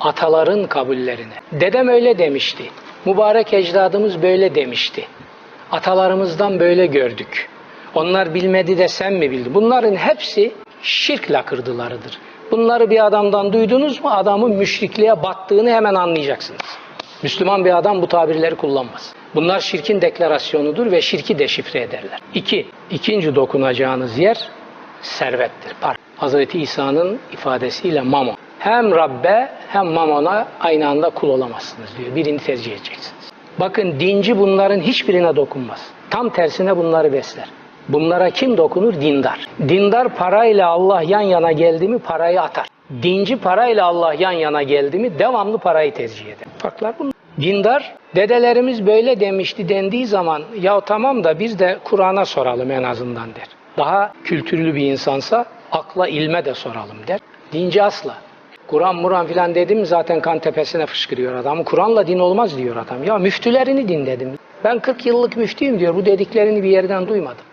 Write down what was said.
ataların kabullerine. Dedem öyle demişti. Mübarek ecdadımız böyle demişti. Atalarımızdan böyle gördük. Onlar bilmedi de sen mi bildin? Bunların hepsi şirk lakırdılarıdır. Bunları bir adamdan duydunuz mu adamın müşrikliğe battığını hemen anlayacaksınız. Müslüman bir adam bu tabirleri kullanmaz. Bunlar şirkin deklarasyonudur ve şirki deşifre ederler. İki, ikinci dokunacağınız yer servettir, para. Hazreti İsa'nın ifadesiyle mamon. Hem Rabbe hem mamona aynı anda kul olamazsınız diyor. Birini tercih edeceksiniz. Bakın dinci bunların hiçbirine dokunmaz. Tam tersine bunları besler. Bunlara kim dokunur? Dindar. Dindar parayla Allah yan yana geldi mi parayı atar. Dinci parayla Allah yan yana geldi mi devamlı parayı tercih eder. Farklar bunlar. Dindar dedelerimiz böyle demişti dendiği zaman ya tamam da biz de Kur'an'a soralım en azından der. Daha kültürlü bir insansa akla ilme de soralım der. Dinci asla. Kur'an muran filan dedim zaten kan tepesine fışkırıyor adam. Kur'an'la din olmaz diyor adam. Ya müftülerini din dedim. Ben 40 yıllık müftüyüm diyor. Bu dediklerini bir yerden duymadım.